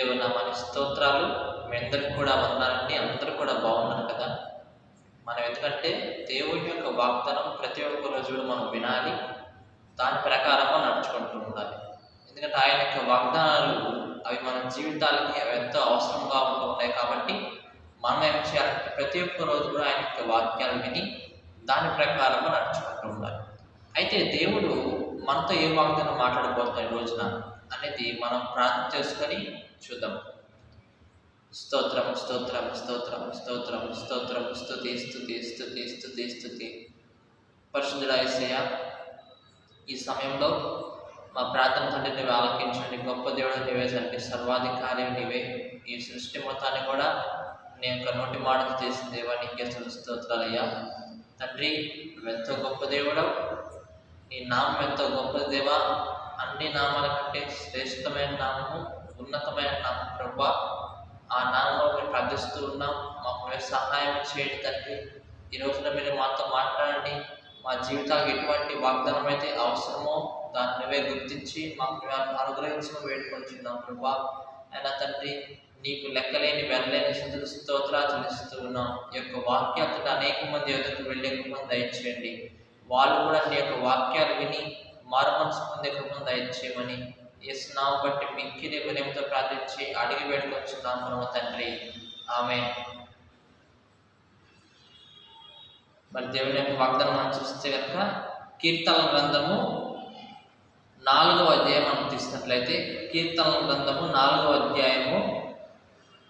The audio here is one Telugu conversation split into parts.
దేవుని నామానికి స్తోత్రాలు. మీ అందరికి కూడా వందనాలండి అందరూ కూడా బాగున్నారు కదా. మనం ఎందుకంటే దేవుని యొక్క వాగ్దానం ప్రతి ఒక్క రోజు కూడా మనం వినాలి. దాని ప్రకారంగా నడుచుకుంటూ ఉండాలి. ఎందుకంటే ఆయన యొక్క వాగ్దానాలు అవి మన జీవితాలకి అవి ఎంతో అవసరంగా ఉంటూ కాబట్టి మనం ఏం చేయాలంటే ప్రతి ఒక్క రోజు కూడా ఆయన యొక్క వాక్యాలు విని దాని ప్రకారంగా నడుచుకుంటూ ఉండాలి. అయితే దేవుడు మనతో ఏ వాగ్దానం మాట్లాడబోతున్నాయి ఈ రోజున? అనేది మనం ప్రార్థన చేసుకొని చూద్దాం. స్తోత్రం స్తోత్రం స్తోత్రం స్తోత్రం స్తోత్రం స్థుతి స్థుతి స్థుతి స్థుతి స్థుతి పరిశుద్ధుడ ఈ సమయంలో మా ప్రార్థన తండ్రి నీవే ఆలకించండి. గొప్ప దేవుడు నీవే తండ్రి. సర్వాధికారి నీవే. ఈ సృష్టి మొత్తాన్ని కూడా నీ యొక్క నోటి మాటలు చేసిన దేవా నీకే స్తోత్రాలయ్యా తండ్రి నువ్వెంతో గొప్ప దేవుడు నీ నామం ఎంతో గొప్ప దేవా. అన్ని నామాల కంటే శ్రేష్టమైన నామము ఉన్నతమైన నామం ప్రభా. ఆ నామంలో మేము ప్రార్థిస్తూ ఉన్నాం. మాకు మేము సహాయం చేయండి తండ్రి. ఈ రోజున మీరు మాతో మాట్లాడండి. మా జీవితాలకు ఎటువంటి వాగ్దానం అయితే అవసరమో దాన్ని నువ్వే గుర్తించి మాకు మేము అనుగ్రహించడం వేడుకొంటున్నాం ప్రభా. అయినా తండ్రి నీకు లెక్కలేని వెళ్ళలేని స్థుతులు స్తోత్రాలు చెల్లిస్తూ ఉన్నాం. ఈ యొక్క వాక్యాలతో అనేక మంది ఎదురు వెళ్ళే దయచేయండి. వాళ్ళు కూడా నీ యొక్క వాక్యాలు విని మారు మనసు పొందే కృపను దయచేయమని ఈ బట్టి మిక్కిలి వినయంతో ప్రార్థించి అడిగి వేడుకొచ్చున్నాం పరమ తండ్రి. ఆమె మరి దేవుని యొక్క వాగ్దానం మనం చూస్తే కనుక కీర్తన గ్రంథము నాలుగవ అధ్యాయం మనం తీసుకున్నట్లయితే కీర్తన గ్రంథము నాలుగవ అధ్యాయము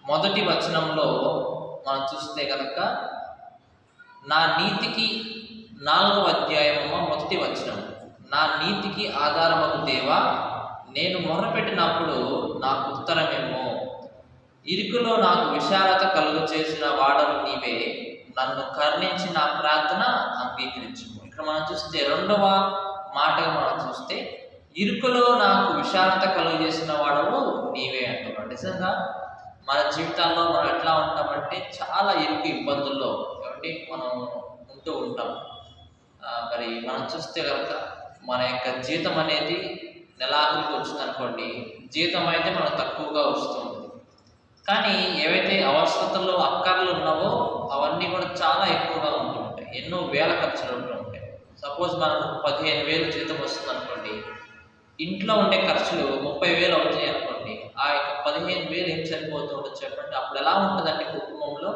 మొదటి వచనంలో మనం చూస్తే కనుక నా నీతికి నాలుగవ అధ్యాయము మొదటి వచనం. నా నీతికి ఆధారమగు దేవా నేను మొర్రపెట్టినప్పుడు నాకు ఉత్తరమేమో. ఇరుకులో నాకు విశాలత కలుగు చేసిన వాడరు నీవే. నన్ను కరుణించి నా ప్రార్థన అంగీకరించు ఇక్కడ మనం చూస్తే రెండవ మాటగా మనం చూస్తే ఇరుకులో నాకు విశాలత కలుగు చేసిన వాడవు నీవే అంటున్నాడు. నిజంగా మన జీవితాల్లో మనం ఎట్లా ఉంటామంటే చాలా ఇరుకు ఇబ్బందుల్లో కాబట్టి మనం ఉంటూ ఉంటాం. మరి మనం చూస్తే కనుక మన యొక్క జీతం అనేది నెలాఖరికి వచ్చింది అనుకోండి జీతం అయితే మనకు తక్కువగా వస్తుంది. కానీ ఏవైతే అవసరతలు అక్కర్లు ఉన్నావో అవన్నీ కూడా చాలా ఎక్కువగా ఉంటూ ఉంటాయి. ఎన్నో వేల ఖర్చులు ఉంటూ ఉంటాయి. సపోజ్ మనకు పదిహేను వేలు జీతం వస్తుంది అనుకోండి ఇంట్లో ఉండే ఖర్చులు ముప్పై వేలు అవుతాయి అనుకోండి ఆ యొక్క పదిహేను వేలు ఏం సరిపోతూ ఉంటుంది చెప్పండి? అప్పుడు ఎలా ఉంటుందండి కుటుంబంలో?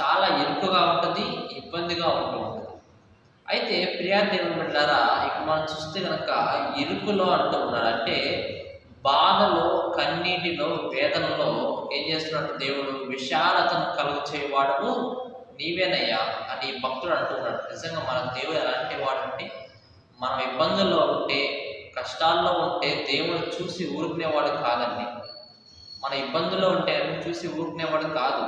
చాలా ఇరుకుగా ఉంటుంది ఇబ్బందిగా ఉంటూ ఉంటుంది. అయితే ప్రియా దేవుని బిడ్డారా ఇక మనం చూస్తే కనుక ఇరుకులో అంటూ ఉన్నాడు అంటే బాధలో కన్నీటిలో వేదనలో ఏం చేస్తున్నాడు దేవుడు? విశాలతను కలుగు చేయవాడు నీవేనయ్యా అని భక్తుడు అంటున్నాడు నిజంగా మన దేవుడు ఎలాంటి వాడు అంటే మనం ఇబ్బందుల్లో ఉంటే కష్టాల్లో ఉంటే దేవుడు చూసి ఊరుకునేవాడు కాదండి. మన ఇబ్బందుల్లో ఉంటే చూసి ఊరుకునేవాడు కాదు.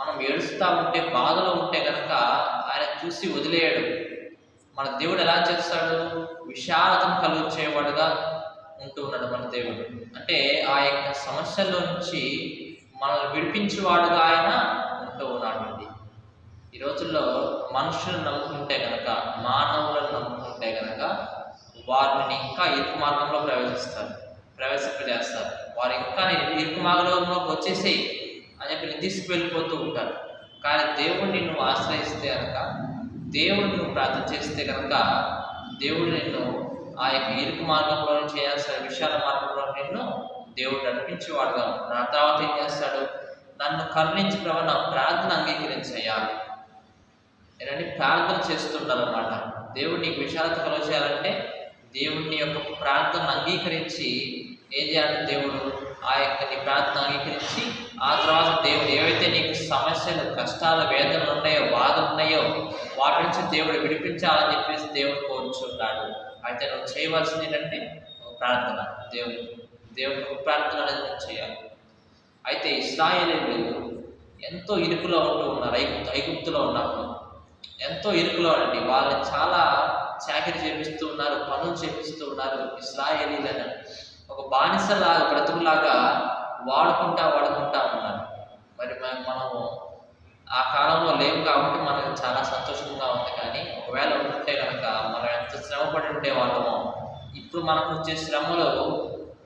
మనం ఏడుస్తూ ఉంటే బాధలో ఉంటే కనుక ఆయన చూసి వదిలేయడు. మన దేవుడు ఎలా చేస్తాడు? విశాలతను కలుగు ఉంటూ ఉన్నాడు మన దేవుడు. అంటే ఆ యొక్క సమస్యల్లో నుంచి మనల్ని విడిపించేవాడుగా ఆయన ఉంటూ ఉన్నాడు అండి ఈ రోజుల్లో మనుషులను నమ్ముకుంటే కనుక మానవులను నమ్ముకుంటే కనుక వారిని ఇంకా ఇరుకు మార్గంలో ప్రవేశిస్తారు ప్రవేశింపజేస్తారు వారు ఇంకా నేను ఇరుకు మార్గంలోకి వచ్చేసి అని చెప్పి తీసుకువెళ్ళిపోతూ ఉంటారు. కానీ దేవుడిని నువ్వు ఆశ్రయిస్తే కనుక దేవుడిని నువ్వు ప్రార్థన చేస్తే కనుక దేవుడు నిన్ను ఆ యొక్క ఇరుకు మార్గంలో చేయాల్సిన విశాల మార్గంలో నిన్ను దేవుడు నడిపించేవాడుగా. నా తర్వాత ఏం చేస్తాడు? నన్ను కరుణించి ప్రభు నా ప్రార్థన అంగీకరించయ్యా. ఏంటంటే ప్రార్థన చేస్తుంటారన్నమాట. దేవుడు నీకు విశాలత కలుగు చేయాలంటే దేవుడిని యొక్క ప్రార్థన అంగీకరించి ఏం చేయాలంటే దేవుడు ఆ యొక్క నీ ప్రార్థన అంగీకరించి ఆ తర్వాత దేవుడు ఏవైతే నీకు సమస్యలు కష్టాలు వేదనలు ఉన్నాయో బాధలు ఉన్నాయో వాటి నుంచి దేవుడు విడిపించాలని చెప్పేసి దేవుడు కోరుచున్నాడు. అయితే నువ్వు చేయవలసింది ఏంటంటే ఒక ప్రార్థన. దేవుడు దేవుడికి ప్రార్థన అనేది నువ్వు చేయాలి. అయితే ఇస్రాయేలీలు ఎంతో ఇరుకులో ఉంటూ ఉన్నారు. ఐగుప్తు ఐగుప్తులో ఉన్నప్పుడు ఎంతో ఇరుకులో అండి వాళ్ళని చాలా చాకరీ చేపిస్తూ ఉన్నారు పనులు చేపిస్తూ ఉన్నారు ఇస్రాయేలీలను. ఒక బానిసలాగా బ్రతుకులాగా వాడుకుంటా వాడుకుంటా ఉన్నారు. మరి మనము ఆ కాలంలో లేవు కాబట్టి మనకు చాలా సంతోషంగా ఉంది. కానీ ఒకవేళ ఉంటే కనుక మనం ఎంత శ్రమ పడి ఉండే వాళ్ళము ఇప్పుడు మనకు వచ్చే శ్రమలు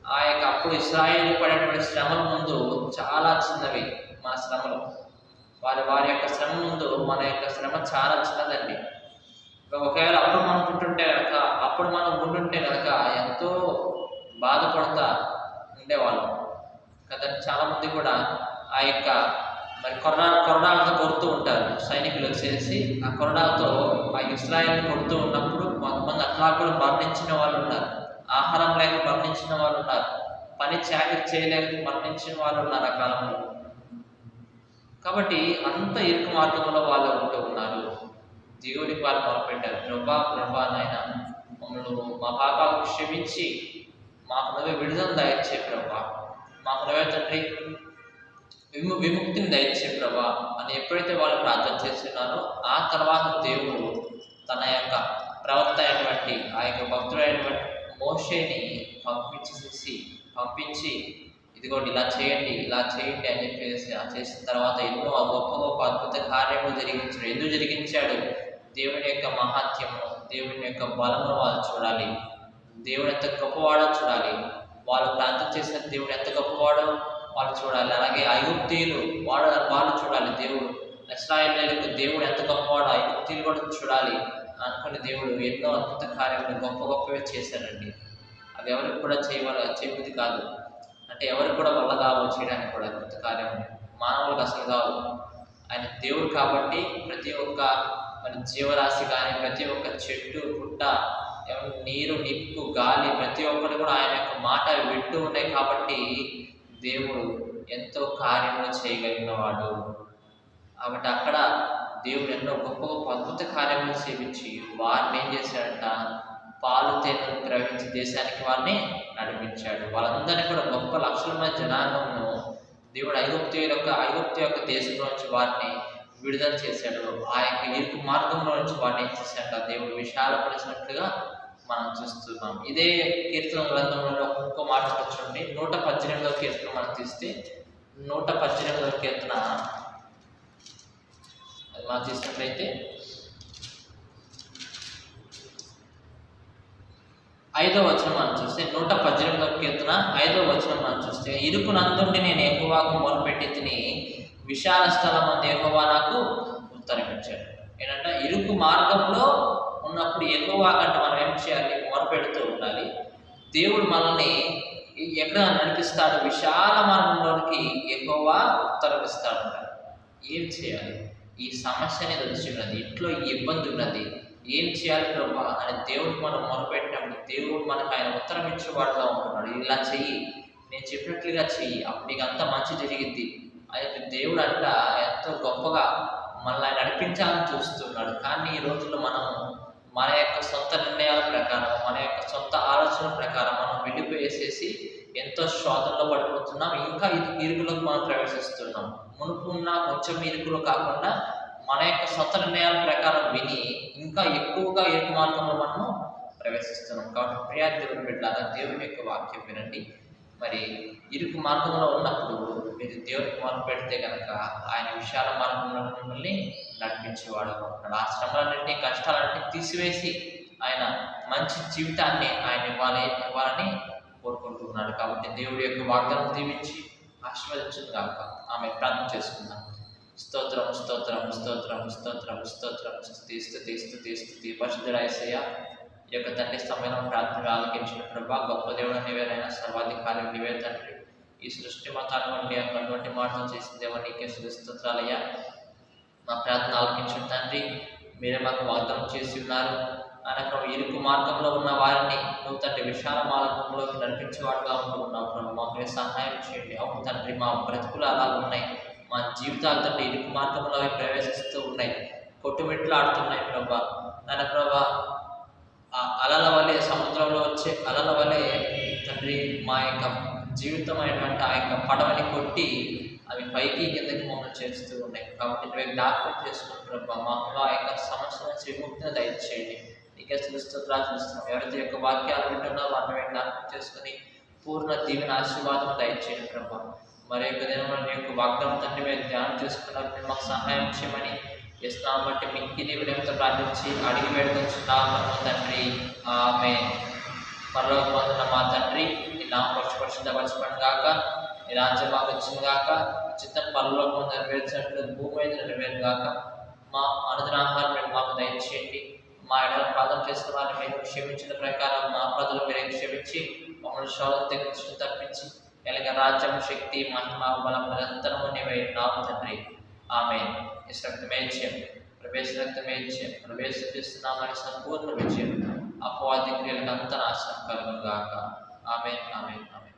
ఆ యొక్క అప్పుడు ఇస్రాయేల్ పడేటువంటి శ్రమల ముందు చాలా చిన్నవి మన శ్రమలు. వారి వారి యొక్క శ్రమ ముందు మన యొక్క శ్రమ చాలా చిన్నదండి. ఒకవేళ అప్పుడు మనం ఉంటుంటే కనుక అప్పుడు మనం ఉండుంటే కనుక ఎంతో బాధపడతా ఉండేవాళ్ళం. కదండి చాలా మంది కూడా ఆ యొక్క మరి కొరడా కొరడాలతో కొడుతూ ఉంటారు సైనికులు వచ్చేసి. ఆ కొరడాలతో ఆ ఇస్రాయల్ని కొడుతూ ఉన్నప్పుడు కొంతమంది అట్లా కూడా మరణించిన వాళ్ళు ఉన్నారు. ఆహారం లేక మరణించిన వాళ్ళు ఉన్నారు. పని చాకరి చేయలేక మరణించిన వాళ్ళు ఉన్నారు ఆ కాలంలో. కాబట్టి అంత ఇరుకు మార్గంలో వాళ్ళు ఉంటూ ఉన్నారు. దేవుడికి వాళ్ళు మొదలుపెట్టారు ప్రభా ప్రభా నాయన మమ్మల్ని మా పాపాలకు క్షమించి మాకు నువ్వే విడుదల దయచే ప్రభా. మాకు నువ్వే తండ్రి విము విముక్తిని దయచే ప్రభా అని ఎప్పుడైతే వాళ్ళు ప్రార్థన చేస్తున్నారో ఆ తర్వాత దేవుడు తన యొక్క ప్రవక్త అయినటువంటి ఆ యొక్క భక్తుడైనటువంటి మోషేని పంపించేసి పంపించి ఇదిగోండి ఇలా చేయండి ఇలా చేయండి అని చెప్పేసి ఆ చేసిన తర్వాత ఎన్నో గొప్ప గొప్ప అద్భుత కార్యములు జరిగించాడు. ఎందుకు జరిగించాడు? దేవుని యొక్క మహాత్యము దేవుని యొక్క బలము వాళ్ళు చూడాలి. దేవుడు ఎంత గొప్పవాడో చూడాలి. వాళ్ళు ప్రార్థన చేసిన దేవుడు ఎంత గొప్పవాడో వాళ్ళు చూడాలి. అలాగే ఐగుప్తీయులు వాడు వాళ్ళు చూడాలి. దేవుడు ఇస్రాయేలీలకు దేవుడు ఎంత గొప్పవాడు ఐగుప్తీయులు కూడా చూడాలి అనుకుని దేవుడు ఎన్నో అద్భుత కార్యములు గొప్ప గొప్పవి చేశారండి అవి ఎవరికి కూడా చేయవల చేయబుద్ధి కాదు. అంటే ఎవరికి కూడా వల్ల కావు చేయడానికి కూడా అద్భుత కార్యం మానవులకు అసలు కావు. ఆయన దేవుడు కాబట్టి ప్రతి ఒక్క మరి జీవరాశి కానీ ప్రతి ఒక్క చెట్టు పుట్ట నీరు నిప్పు గాలి ప్రతి ఒక్కటి కూడా ఆయన యొక్క మాట వింటూ ఉన్నాయి కాబట్టి దేవుడు ఎంతో కార్యములు చేయగలిగినవాడు. కాబట్టి అక్కడ దేవుడు ఎన్నో గొప్ప గొప్ప అద్భుత కార్యములు చేపించి వారిని ఏం చేశాడంట? పాలు తేనెలు ప్రవహించి దేశానికి వారిని నడిపించాడు. వాళ్ళందరినీ కూడా గొప్ప లక్షల మంది జనాంగంను దేవుడు ఐగుప్తు యొక్క ఐగుప్తి యొక్క దేశంలో నుంచి వారిని విడుదల చేశాడు. ఆ యొక్క ఇరుకు మార్గంలో నుంచి వారిని ఏం చేశాడు దేవుడు. విశాలపరిచినట్లుగా మనం చూస్తున్నాం. ఇదే కీర్తన గ్రంథంలో ఇంకో మాట చూడండి. నూట పద్దెనిమిదవ కీర్తన మనం తీస్తే నూట పద్దెనిమిదవ కీర్తన అది మనం తీసినట్లయితే ఐదో వచనం మనం చూస్తే నూట పద్దెనిమిదవ కీర్తన ఐదో వచనం మనం చూస్తే ఇరుకు నందుండి నేను ఎక్కువకు మొదలుపెట్టి తిని విశాల స్థలం అంత ఎక్కువ నాకు ఉత్తరమిచ్చాడు. ఏంటంటే ఇరుకు మార్గంలో ఉన్నప్పుడు ఎక్కువ కంటే మనం ఏం చేయాలి? మొరపెడుతూ ఉండాలి. దేవుడు మనల్ని ఎక్కడ నడిపిస్తాడు విశాల మార్గంలోనికి ఎక్కువ ఉత్తరవిస్తాడు ఏం చేయాలి? ఈ సమస్య అనేది వచ్చి ఉన్నది. ఇంట్లో ఈ ఇబ్బంది ఉన్నది. ఏం చేయాలి ప్రభా? అని దేవుడు మనం మొరపెట్టినప్పుడు దేవుడు మనకు ఆయన ఉత్తరం ఇచ్చేవాడుగా ఉంటున్నాడు. ఇలా చెయ్యి. నేను చెప్పినట్లుగా చెయ్యి. అప్పుడు నీకు అంత మంచి జరిగింది అయితే దేవుడు అంట ఎంతో గొప్పగా మనల్ని నడిపించాలని చూస్తున్నాడు. కానీ ఈ రోజుల్లో మనం మన యొక్క సొంత నిర్ణయాల ప్రకారం మన యొక్క సొంత ఆలోచన ప్రకారం మనం వెళ్ళిపోయేసేసి ఎంతో శోధనలో పడిపోతున్నాం. ఇంకా ఇది ఇరుకులకు మనం ప్రవేశిస్తున్నాం. మునుపు ఉన్న కొంచెం ఇరుకులు కాకుండా మన యొక్క సొంత నిర్ణయాల ప్రకారం విని ఇంకా ఎక్కువగా ఇరుకు మార్గంలో మనము ప్రవేశిస్తున్నాం. కాబట్టి ప్రియా దేవుని బిడ్డ దేవుని యొక్క వాక్యం వినండి. మరి ఇరుకు మార్గంలో ఉన్నప్పుడు మీరు దేవునికి మొదలు పెడితే కనుక ఆయన విషయాల మార్గంలో మిమ్మల్ని నడిపించేవాడు. ఉన్నాడు ఆ శ్రమలన్నింటినీ కష్టాలన్నింటినీ తీసివేసి ఆయన మంచి జీవితాన్ని ఆయన ఇవ్వాలి ఇవ్వాలని కోరుకుంటున్నాడు. కాబట్టి దేవుడి యొక్క వాగ్దానం దీవించి ఆశీర్వదించింది కాక ఆమె ప్రార్థన చేసుకుందాం. స్తోత్రం స్తోత్రం స్తోత్రం స్తోత్రం స్తోత్రం. తీస్తూ తీస్తూ తీస్తూ స్థుతి ఈ యొక్క తండ్రి సమయం ప్రార్థన ఆలకించిన ప్రభా గొప్ప దేవుడు నీవేనైనా సర్వాధికారి నీవే తండ్రి. ఈ సృష్టి మతాన్ని నుండి అటువంటి మాటలు చేసిన దేవ నీకే స్తోత్రాలయ్యా మా ప్రార్థన ఆలకించిన తండ్రి మీరే మాకు వాగ్దానం చేసి ఉన్నారు. అనగా ఇరుకు మార్గంలో ఉన్న వారిని నువ్వు తండ్రి విశాల మార్గంలోకి నడిపించేవాడుగా ఉంటూ ఉన్నావు ప్రభు. మాకు సహాయం చేయండి. అవును తండ్రి మా బ్రతుకులు అలా ఉన్నాయి. మా జీవితాలు తండ్రి ఇరుకు మార్గంలో ప్రవేశిస్తూ ఉన్నాయి. కొట్టుమిట్లాడుతున్నాయి ప్రభా. నాన్న ప్రభా ఆ అలల వలె సముద్రంలో వచ్చే అలల వలె తండ్రి మా యొక్క జీవితమైనటువంటి ఆ యొక్క పడవని కొట్టి అవి పైకి కిందకి మమ్మల్ని చేస్తూ ఉన్నాయి. కాబట్టి నువ్వు జ్ఞాపకం చేసుకుని ప్రభావ మాకు ఆ యొక్క సమస్య నుంచి విముక్తిని దయచేయండి. నీకే చూస్తున్నా చూస్తున్నాం. ఎవరైతే యొక్క వాక్యాలు వింటున్నారో వాటిని జ్ఞాపకం చేసుకుని పూర్ణ దీవెన ఆశీర్వాదం దయచేయండి ప్రభా. మరి యొక్క దినంలో నీ యొక్క వాగ్దానం తండ్రి మేము ధ్యానం చేసుకున్నప్పుడు మాకు సహాయం చేయమని ఇస్తాం బట్టి మిక్కి దేవుని ప్రార్థించి అడిగి పెడుతున్నాము తండ్రి. ఆమె పరలోకి పొందిన మా తండ్రి నీ నామ పరిశుభ్రపరచబడి గాక నీ రాజ్యం మాకు వచ్చింది గాక చిత్తం పరలోకం నెరవేర్చినట్లు భూమి మీద నెరవేరు గాక మా అనుదినాహారం మీరు మాకు దయచేయండి. మా ఎడల ప్రార్థన చేసిన వారిని మేము క్షమించిన ప్రకారం మా ప్రజలు మీరే క్షమించి మమ్మల్ని శోధన తెగించి తప్పించి ఎలాగ రాజ్యం శక్తి మహిమ బలం నిరంతరము నీవై నామ తండ్రి. ఆమె రక్తమే ఇచ్చాం ప్రవేశ రక్తమే ఇచ్చే ప్రవేశ చేస్తున్నామని సంపూర్ణ విజయం. అపవాది క్రియలకు అంత నాశనం కలుగుగాక ఆమె ఆమె ఆమె